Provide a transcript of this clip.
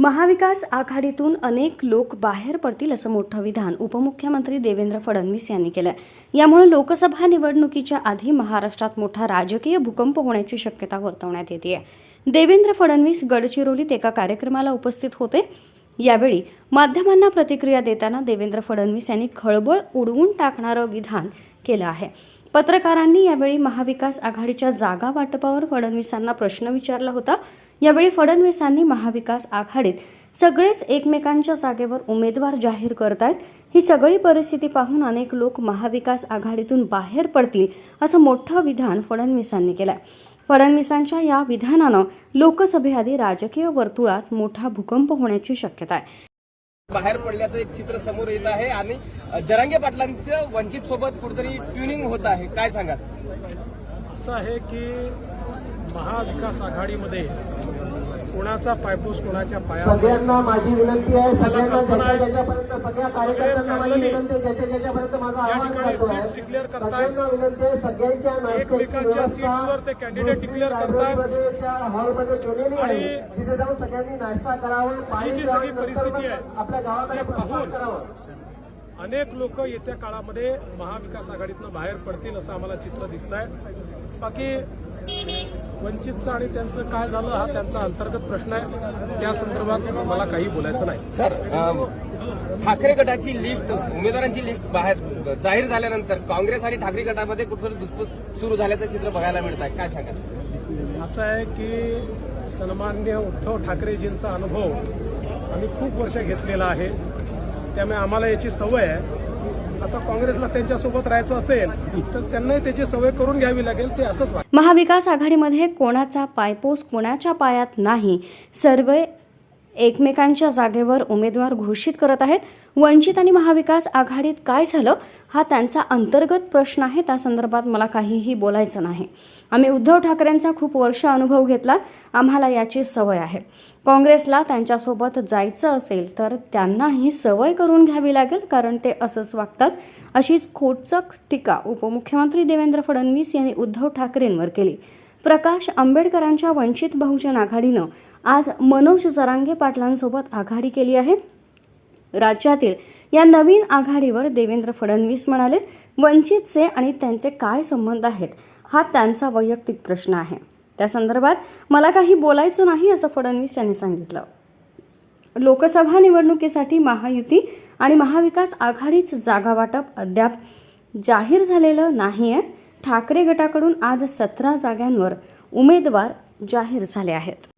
महाविकास आघाडीतून अनेक लोक बाहेर पडतील असं मोठं विधान उपमुख्यमंत्री देवेंद्र फडणवीस यांनी केलं यामुळे लोकसभा निवडणुकीच्या आधी महाराष्ट्रात मोठा राजकीय भूकंप होण्याची शक्यता वर्तवण्यात येते देवेंद्र फडणवीस गडचिरोलीत एका कार्यक्रमाला उपस्थित होते. यावेळी माध्यमांना प्रतिक्रिया देताना देवेंद्र फडणवीस यांनी खळबळ उडवून टाकणारं विधान केलं आहे. पत्रकारांनी यावेळी महाविकास आघाडीच्या जागा वाटपावर फडणवीसांना प्रश्न विचारला होता. यावेळी फडणवीसांनी महाविकास आघाडीत सगळेच एकमेकांच्या जागेवर उमेदवार जाहीर करतायत. ही सगळी परिस्थिती पाहून अनेक लोक महाविकास आघाडीतून बाहेर पडतील असं मोठं विधान फडणवीसांनी केलं फडणवीसांच्या या विधानानं लोकसभेआधी राजकीय वर्तुळात मोठा भूकंप होण्याची शक्यता आहे. बाहेर पडल्याचं एक चित्र समोर येत आहे आणि जरांगे पाटलांचं वंचित सोबत कुठेतरी ट्युनिंग होत आहे. काय सांगाल? असं आहे की महाविकास आघाडीमध्ये कोणाचा पायपूस कोणाच्या पायावर सगळ्यांना माझी विनंती आहे सगळ्यांना ज्याच्यापर्यंत सगळ्या कार्यकर्त्यांना माझी विनंती आहे. ज्याच्या ज्याच्यापर्यंत माझा आवाज जातो आहे. सगळ्यांना विनंती आहे सगळ्यांच्या एकमेकांच्या seatsवर ते declare करतायत. लायब्ररीमध्येच्या हॉलमध्ये केलेली आहे. तिथे जाऊन सगळ्यांनी नाश्ता करावा पाणी जी सगळी परिस्थिती आहे, आपल्या गावाकडे पाहून करावं. अनेक लोक येत्या काळामध्ये महाविकास आघाडीतनं बाहेर पडतील असं आम्हाला चित्र दिसत आहे बाकी वंचितचं आणि त्यांचं काय झालं हा त्यांचा अंतर्गत प्रश्न आहे. त्या संदर्भात मला काही बोलायचं नाही. सर ठाकरे गटाची लिस्ट उमेदवारांची लिस्ट बाहेर जाहीर झाल्यानंतर काँग्रेस आणि ठाकरे गटामध्ये कुठेतरी धुसफूस सुरू झाल्याचं चित्र बघायला मिळत आहे काय सांगाल? असं आहे की सन्मान्य उद्धव ठाकरेजींचा अनुभव आम्ही खूप वर्ष घेतलेला आहे. त्यामुळे आम्हाला याची सवय आहे. आता काँग्रेसला त्यांच्यासोबत राहायचं असेल तर त्यांनाही त्याची सवय करून घ्यावी लागेल ते असंच महाविकास आघाडीमध्ये कोणाचा पायपोस कोणाच्या पायात नाही. सर्व एकमेकांच्या जागेवर उमेदवार घोषित करत आहेत. वंचित आणि महाविकास आघाडीत काय झालं? हा त्यांचा अंतर्गत प्रश्न आहे. त्या संदर्भात मला काहीही बोलायचं नाही. आम्ही उद्धव ठाकरेंचा खूप वर्ष अनुभव घेतला. आम्हाला याची सवय आहे. काँग्रेसला त्यांच्यासोबत जायचं असेल तर त्यांना ही सवय करून घ्यावी लागेल कारण ते असंच वागतात. अशीच खोटचक टीका उपमुख्यमंत्री देवेंद्र फडणवीस यांनी उद्धव ठाकरेंवर केली. प्रकाश आंबेडकरांच्या वंचित बहुजन आघाडीनं आज मनोज जरांगे पाटलांसोबत आघाडी केली आहे. राज्यातील या नवीन आघाडीवर देवेंद्र फडणवीस म्हणाले वंचितचे आणि त्यांचे काय संबंध आहेत हा त्यांचा वैयक्तिक प्रश्न आहे. त्या संदर्भात मला काही बोलायचं नाही असं फडणवीस यांनी सांगितलं. लोकसभा निवडणुकीसाठी महायुती आणि महाविकास आघाडीच जागा वाटप अद्याप जाहीर झालेलं नाही आहे ठाकरे गटाकडून आज सतरा जागांवर उमेदवार जाहीर झाले आहेत.